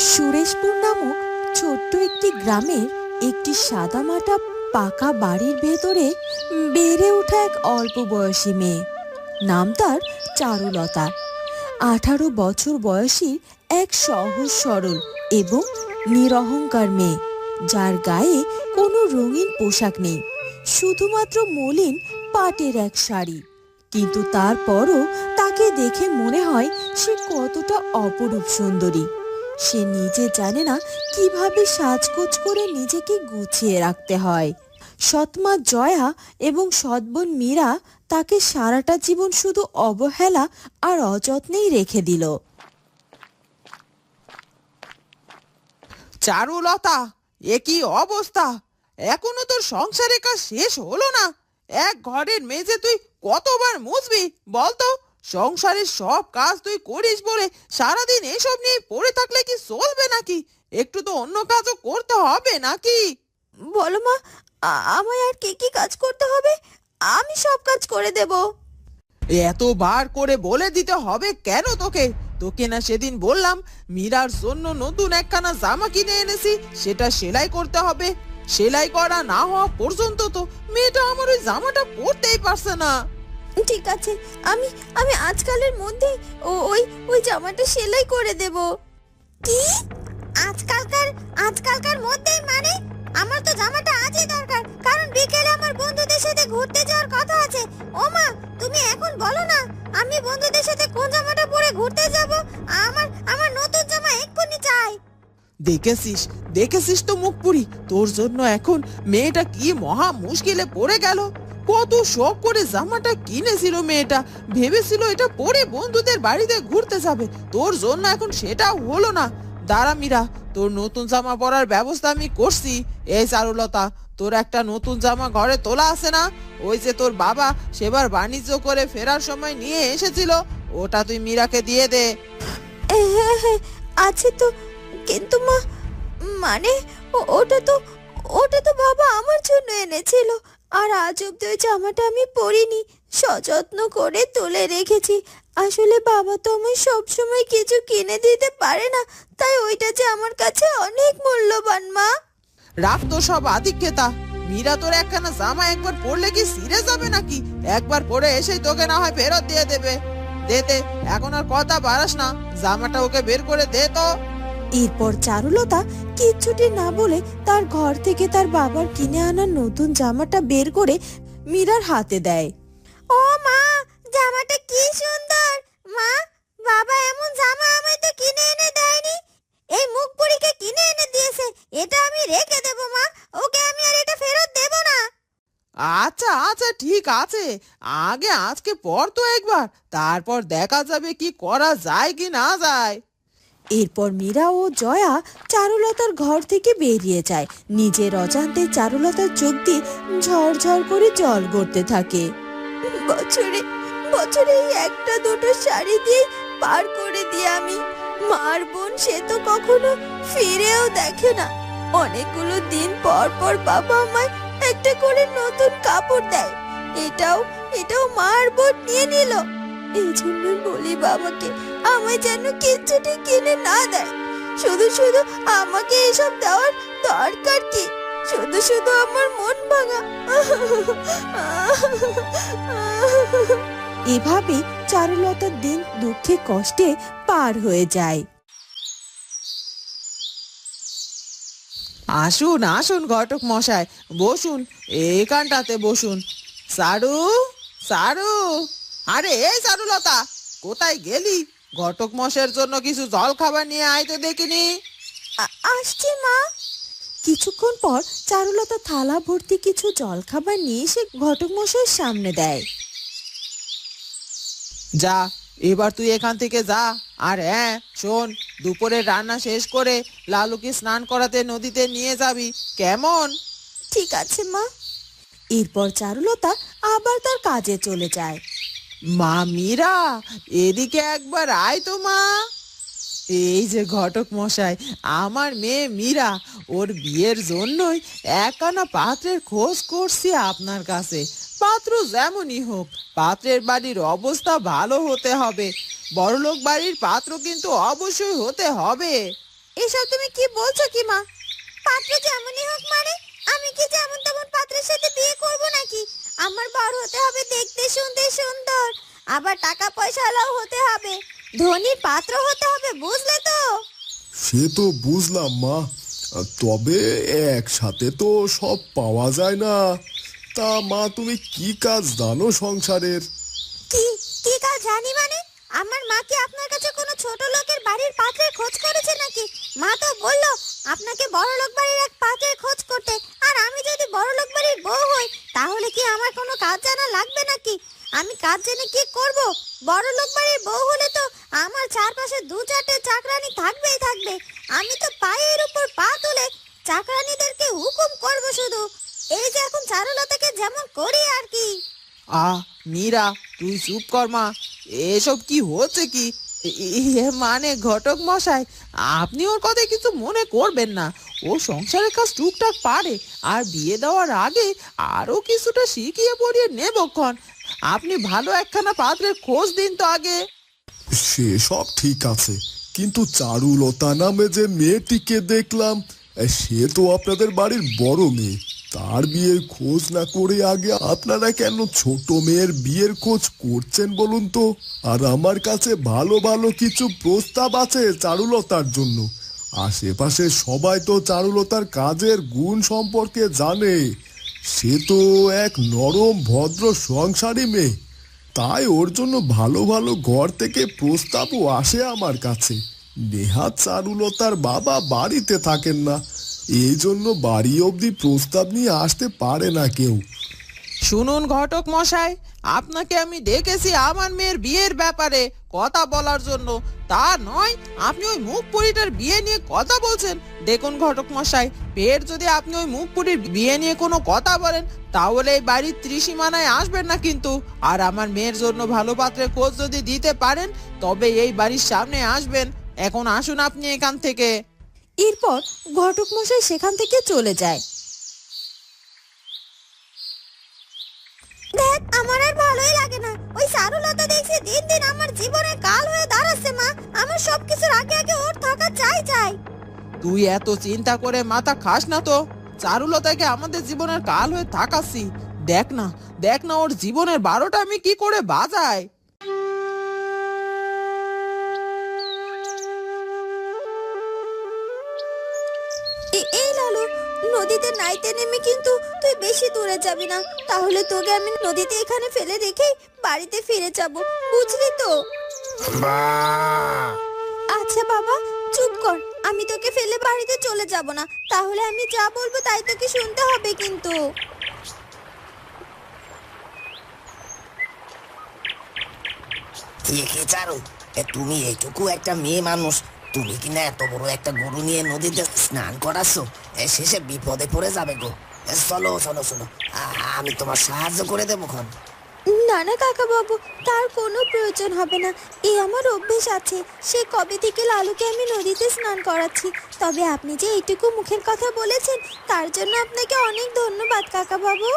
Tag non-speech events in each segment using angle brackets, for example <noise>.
সুরেশপুর নামক ছোট্ট একটি গ্রামের একটি সাদামাটা পাকা বাড়ির ভেতরে বেড়ে ওঠা এক অল্প বয়সী মেয়ে। নাম তার চারুলতা। আঠারো বছর বয়সী এক সহজ সরল এবং নিরহংকার মেয়ে, যার গায়ে কোনো রঙিন পোশাক নেই, শুধুমাত্র মলিন পাটের এক শাড়ি। কিন্তু তারপরও তাকে দেখে মনে হয় সে কতটা অপরূপ সুন্দরী। সে নিজে জানে না কীভাবে সাজগোজ করে নিজেকে গুছিয়ে রাখতে হয়। সৎমা জয়া এবং সৎবোন মীরা তাকে সারাটা জীবন শুধু অবহেলা আর অযত্নেই রেখে দিল। চারুলতা, এ কি অবস্থা? এখনও তোর সংসারের কাজ শেষ হলো না? এক ঘরের মেঝে তুই কতবার মুছবি বলতো? সংসারের সব কাজ তুই করিস বলে সারাদিন এসব নিয়ে পড়ে থাকলে কি চলবে নাকি? একটু তো অন্য কাজও করতে হবে নাকি? বলো মা আমায় আর কি কি কাজ করতে হবে? আমি সব কাজ করে দেব। এতবার করে বলে দিতে হবে কেন তোকে? তোকে না সেদিন বললাম মীরার জন্য নতুন একখানা জামা কিনে এনেছি সেটা সেলাই করতে হবে। সেলাই করা না হওয়া পর্যন্ত তো মেয়েটা আমার ওই জামাটা পরতেই পারছে না। ঠিক আছে, আমি আমি আজকালের মধ্যে ও, ওই ওই জামাটা সেলাই করে দেব। কি? আজকালকার আজকালকার মধ্যেই মানে? আমার তো জামাটা আজই দরকার, কারণ বিকেলে আমার বন্ধুদের সাথে ঘুরতে যাওয়ার কথা আছে। ও মা, তুমি এখন বলো না, আমি বন্ধুদের সাথে কোন জামাটা পরে ঘুরতে যাব? আমার আমার নতুন জামা এক্ষুনি চাই। দেখেছিস দেখেছিস তো মুখ পুরি, তোর জন্য এখন মেয়েটা কি মহা মুশকিলে পড়ে গেল। কত শখ করে জামাটা কিনেছিল মেয়েটা। ভেবেছিল এটা পরে বন্ধুদের বাড়িতে ঘুরতে যাবে। তোর জন্য এখন সেটা হলো না। দাঁড়া মীরা, তোর নতুন জামা পরার ব্যবস্থা আমি করছি। এই চারুলতা, তোর একটা নতুন জামা ঘরে তোলা আছে না? ওই যে তোর বাবা সেবার বাণিজ্য করে ফেরার সময় নিয়ে এসেছিল। ওটা তুই মীরাকে দিয়ে দে। আছে তো। কিন্তু মা মানে ওটা তো ওটা তো বাবা আমার জন্য এনেছিল। আর আজ অব্দি ওই জামাটা আমি পরিনি। সযত্ন করে তুলে রেখেছি। আসলে বাবা তো আমায় সবসময় কিছু কিনে দিতে পারে না। তাই ওইটা যে আমার কাছে অনেক মূল্যবান, মা। রাখ তো সব আধিক্যতা মীরা তোর একখানা জামা একবার পরলে কি সিরে যাবে নাকি? একবার পরে এসেই তোকে না হয় ফেরত দিয়ে দেবে। দে দে, এখন আর কথা বাড়াস না। জামাটা ওকে বের করে দে তো। এরপর চারুলতা কিচ্ছুটি না বলে তার ঘর থেকে তার বাবার কিনে আনা নতুন জামাটা বের করে মীরার হাতে দেয়। ও মা জামাটা কি সুন্দর। মা বাবা এমন জামা আমায় তো কিনে এনে দেয়নি। এই মুখ পুরিকে কিনে এনে দিয়েছে এটা আমি রেখে দেব মা। ওকে আমি আর এটা ফেরত দেব না। আচ্ছা আচ্ছা ঠিক আছে। আগে আজকে পর তো একবার তারপর দেখা যাবে কি করা যায় কি না যায়। এরপর মীরা ও জয়া চারুলতার ঘর থেকে বেরিয়ে যায়। নিজের অজান্তে চারুলতার চোখ দিয়ে ঝরঝর করে জল গড়তে থাকে। বছরে বছরে একটা দুটো শাড়ি দিয়ে পার করে দিই আমি মার বোন সে তো কখনো ফিরেও দেখে না। অনেকগুলো দিন পর পর বাবা আমায় একটা করে নতুন কাপড় দেয়। এটাও এটাও মার বোন নিয়ে নিল। এই বলি বাবাকে, আমায় যেন কিচ্ছুটি কিনে না দেয়। শুধু শুধু আমাকে এসব দেওয়ার দরকার কি? শুধু শুধু আমার মন ভাঙা। এভাবে চারুলতার দিন দুঃখে কষ্টে পার হয়ে যায়। আসুন আসুন ঘটক মশাই, বসুন এইখানটাতে বসুন। সারু সারু। আরে এই সারুলতা কোথায় গেলি? ঘটক মশাইয়ের জন্য কিছু জল খাবার নিয়ে আয় তো দেখিনি আসছি মা। কিছুক্ষণ পর চারুলতা থালা ভর্তি কিছু জলখাবার নিয়ে সে ঘটক মশাইয়ের সামনে দেয়। যা এবার তুই এখান থেকে যা। আর হ্যাঁ শোন দুপুরে রান্না শেষ করে লালুকে স্নান করাতে নদীতে নিয়ে যাবি। কেমন? ঠিক আছে মা। এরপর চারুলতা আবার তার কাজে চলে যায়। মা মীরা, এদিকে একবার আয় তো মা। এই যে ঘটক মশাই, আমার মেয়ে মীরা, ওর বিয়ের জন্যই একখানা পাত্রের খোঁজ করছি আপনার কাছে। পাত্র যেমনই হোক, পাত্রের বাড়ির অবস্থা ভালো হতে হবে। বড়লোক বাড়ির পাত্র কিন্তু অবশ্যই হতে হবে। এসব তুমি কি বলছো কি মা? পাত্র যেমনই হোক মানে আমি কি যেমন তেমন পাত্রের সাথে বিয়ে করব নাকি আমার বর হতে হবে দেখতে শুনতে সুন্দর আবার টাকা পয়সাওয়ালাও হতে হবে। ধনীর পাত্র হতে হবে বুঝলে তো? সে তো বুঝলাম মা। তবে একসাথে তো সব পাওয়া যায় না। তা মা তুমি কি কাজ জানো সংসারের? কি কি কাজ জানি মানে? আমার মা কি আপনার কাছে কোনো ছোট লোকের বাড়ির পাত্রের খোঁজ করেছে নাকি? মা তো বলল আপনাকে বড় লোক বাড়ির এক পাত্রের খোঁজ করতে। আর আমি যদি বড় লোক বাড়ির বউ হই তাহলে কি আমার কোনো কাজ জানা লাগবে নাকি? আমি কাজ জেনে কি করব? বড় লোক বাড়ির বউ হলে তো আমার চারপাশে দু চারটে চাকরানি থাকবেই থাকবে। আমি তো পায়ের উপর পা তুলে চাকরানিদেরকে হুকুম করব শুধু। এই যে এখন চারুলতাকে যেমন করি আর কি। আ মীরা, তুই চুপ কর মা। এসব কি হচ্ছে কি? এ মানে ঘটক মশাই, আপনি ওর কথা কিছু মনে করবেন না। ও সংসারের কাজ টুকটাক পারে, আর বিয়ে দেওয়ার আগে আরও কিছুটা শিখিয়ে পড়িয়ে নেবক্ষণ আপনি ভালো একখানা পাত্রের খোঁজ দিন তো আগে। সে সব ঠিক আছে, কিন্তু চারুলতা নামে যে মেয়েটিকে দেখলাম সে তো আপনাদের বাড়ির বড় মেয়ে। তার বিয়ের খোঁজ না করে আগে আপনারা কেন ছোট মেয়ের বিয়ের খোঁজ করছেন বলুন তো? আর আমার কাছে ভালো ভালো কিছু প্রস্তাব আছে চারুলতার জন্য। আশেপাশে সবাই তো চারুলতার কাজের গুণ সম্পর্কে জানে। সে তো এক নরম, ভদ্র, সংসারী মেয়ে। তাই ওর জন্য ভালো ভালো ঘর থেকে প্রস্তাবও আসে আমার কাছে। নেহাত চারুলতার বাবা বাড়িতে থাকেন না। এই জন্য বাড়ি অবধি প্রস্তাব নিয়ে আসতে পারে না কেউ। শুনুন ঘটক মশাই, আপনাকে আমি দেখেছি আমার মেয়ের বিয়ের ব্যাপারে কথা বলার জন্য। তা নয়, আপনি ওই মুখ পুরিটার বিয়ে নিয়ে কথা বলছেন। দেখুন ঘটক মশাই, ফের যদি আপনি ওই মুখ পুরির বিয়ে নিয়ে কোনো কথা বলেন, তাহলে এই বাড়ির ত্রিসীমানায় আসবেন না কিন্তু। আর আমার মেয়ের জন্য ভালো পাত্রের খোঁজ যদি দিতে পারেন, তবে এই বাড়ির সামনে আসবেন। এখন আসুন আপনি এখান থেকে। এরপর ঘটক মশাই সেখান থেকে চলে যায়। দেখ আমার আর ভালোই লাগে না। ওই সারুলতা দেখছি দিন দিন আমার জীবনে কাল হয়ে দাঁড়াচ্ছে মা। আমার সবকিছুর আগে আগে ওর থাকা চাই চাই। তুই এত চিন্তা করে মাথা খাস না তো? চারুলতাকে আমাদের জীবনের কাল হয়ে থাকাচ্ছি। দেখ না দেখ না ওর জীবনের বারোটা আমি কি করে বাজাই? এই লালু নদীতে নাইতে নেমে কিন্তু তুই বেশি দূরে যাবি না। তাহলে তোকে আমি নদীতে এখানে ফেলে রেখেই বাড়িতে ফিরে যাব বুঝলি তো? আচ্ছা বাবা চুপ কর আমি তোকে ফেলে বাড়িতে চলে যাব না। তাহলে আমি যা বলব তাই তোকে শুনতে হবে কিন্তু। চারু? তুমি এইটুকু একটা মেয়ে মানুষ তুমি কিনা এত বড় একটা গরু নিয়ে নদীতে স্নান করাচ্ছ এ শেষে বিপদে পড়ে যাবে গো। চলো চলো চলো। আমি তোমার সাহায্য করে দেবো খন না না কাকা বাবু তার কোনো প্রয়োজন হবে না। এই আমার অভ্যেস আছে। সে কবে থেকে লালুকে আমি নদীতে স্নান করাচ্ছি? তবে আপনি যে এইটুকু মুখের কথা বলেছেন তার জন্য আপনাকে অনেক ধন্যবাদ কাকা বাবু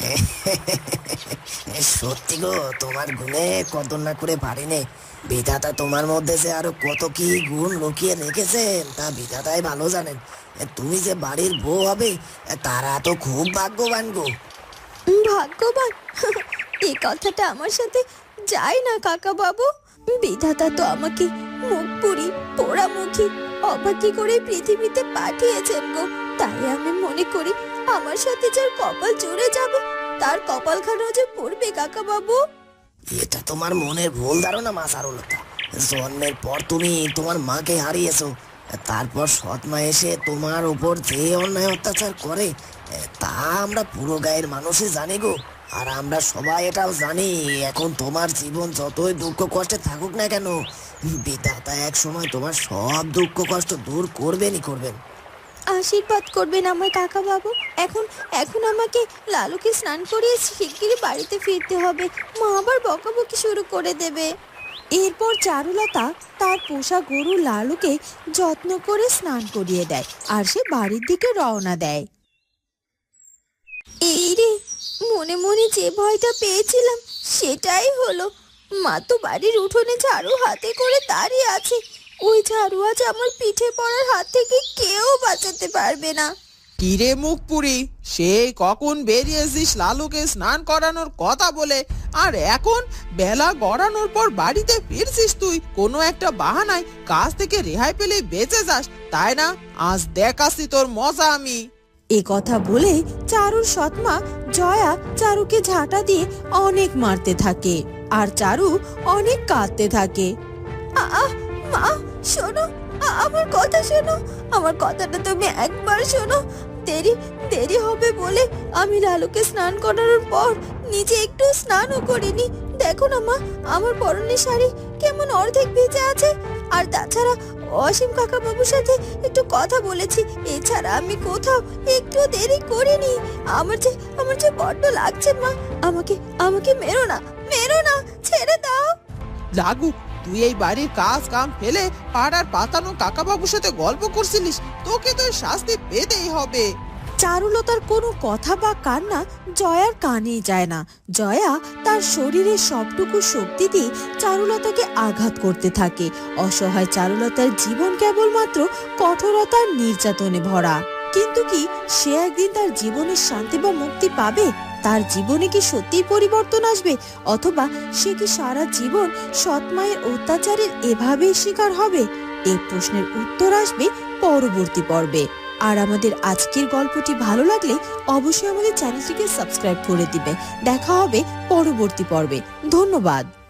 <laughs> এ সত্যি গো তোমার গুণে কদর না করে পারিনে বিধাতা তোমার মধ্যে যে আরও কত কি গুণ লুকিয়ে রেখেছেন তা বিধাতাই ভালো জানেন। তুমি যে বাড়ির বউ হবে তারা তো খুব ভাগ্যবান গো। ভাগ্যবান? <laughs> এই কথাটা আমার সাথে যায় না কাকা বাবু বিধাতা তো আমাকে মুখ পুরি পোড়ামুখী অবাকি করে পৃথিবীতে পাঠিয়েছেন গো। তাই আমি মনে করি আমার সাথে যার কপাল জুড়ে যাবে, তার কপাল কপালখানা যে পড়বে কাকা বাবু এটা তোমার মনের ভুল ধারণা, মা সারলতা। জন্মের পর তুমি তোমার মাকে হারিয়েছো, তারপর সৎ মা এসে তোমার উপর যে অন্যায় অত্যাচার করে, তা আমরা পুরো গায়ের মানুষই জানি গো। আর আমরা সবাই এটাও জানি, এখন তোমার জীবন যতই দুঃখ কষ্টে থাকুক না কেন, বিধাতা এক সময় তোমার সব দুঃখ কষ্ট দূর করবেনই করবেন। আশীর্বাদ করবেন আমার কাকা বাবু এখন এখন আমাকে লালুকে স্নান করিয়ে শিগগিরই বাড়িতে ফিরতে হবে। মা আবার বকাবকি শুরু করে দেবে। এরপর চারুলতা তার পোষা গরু লালুকে যত্ন করে স্নান করিয়ে দেয় আর সে বাড়ির দিকে রওনা দেয়। এই রে, মনে মনে যে ভয়টা পেয়েছিলাম, সেটাই হলো। মা তো বাড়ির উঠোনে ঝাড়ু হাতে করে দাঁড়িয়ে আছে। ওই ঝাড়ু আজ আমার পিঠে পড়ার হাত থেকে কেউ বাঁচাতে পারবে না। কিরে মুখ পুরি সেই কখন বেরিয়েছিস লালুকে স্নান করানোর কথা বলে? আর এখন বেলা গড়ানোর পর বাড়িতে ফিরছিস তুই? কোনো একটা বাহানায় কাজ থেকে রেহাই পেলেই বেঁচে যাস তাই না? আজ দেখাচ্ছি তোর মজা আমি। এ কথা বলে চারুর সৎমা জয়া চারুকে ঝাঁটা দিয়ে অনেক মারতে থাকে আর চারু অনেক কাঁদতে থাকে। আহ মা, শোনো আমার কথা শোনো। আমার কথাটা তুমি একবার শোনো। দেরি দেরি হবে বলে আমি লালুকে স্নান করানোর পর নিজে একটু স্নানও করিনি। দেখো না মা, আমার পরনের শাড়ি কেমন অর্ধেক ভেজে আছে। আর তাছাড়া অসীম কাকা বাবুর সাথে একটু কথা বলেছি। এছাড়া আমি কোথাও একটু দেরি করিনি। আমার যে আমার যে বড্ড লাগছে মা, আমাকে আমাকে মেরো না মেরো না, ছেড়ে দাও। লাগু তুই এই বাড়ির কাজ কাম ফেলে পাড়ার পাতানো কাকাবাবুর সাথে গল্প করছিলিস, তোকে তো শাস্তি পেতেই হবে। চারুলতার কোনো কথা বা কান্না জয়ার কানেই যায় না। জয়া তার শরীরের সবটুকু শক্তি দিয়ে চারুলতাকে আঘাত করতে থাকে। অসহায় চারুলতার জীবন কেবলমাত্র কঠোরতার নির্যাতনে ভরা। কিন্তু কি সে একদিন তার জীবনের শান্তি বা মুক্তি পাবে? তার জীবনে কি সত্যিই পরিবর্তন আসবে? অথবা সে কি সারা জীবন সৎমায়ের অত্যাচারের এভাবেই শিকার হবে? এই প্রশ্নের উত্তর আসবে পরবর্তী পর্বে। আর আমাদের আজকের গল্পটি ভালো লাগলে অবশ্যই আমাদের চ্যানেলটিকে সাবস্ক্রাইব করে দিবে। দেখা হবে পরবর্তী পর্বে। ধন্যবাদ।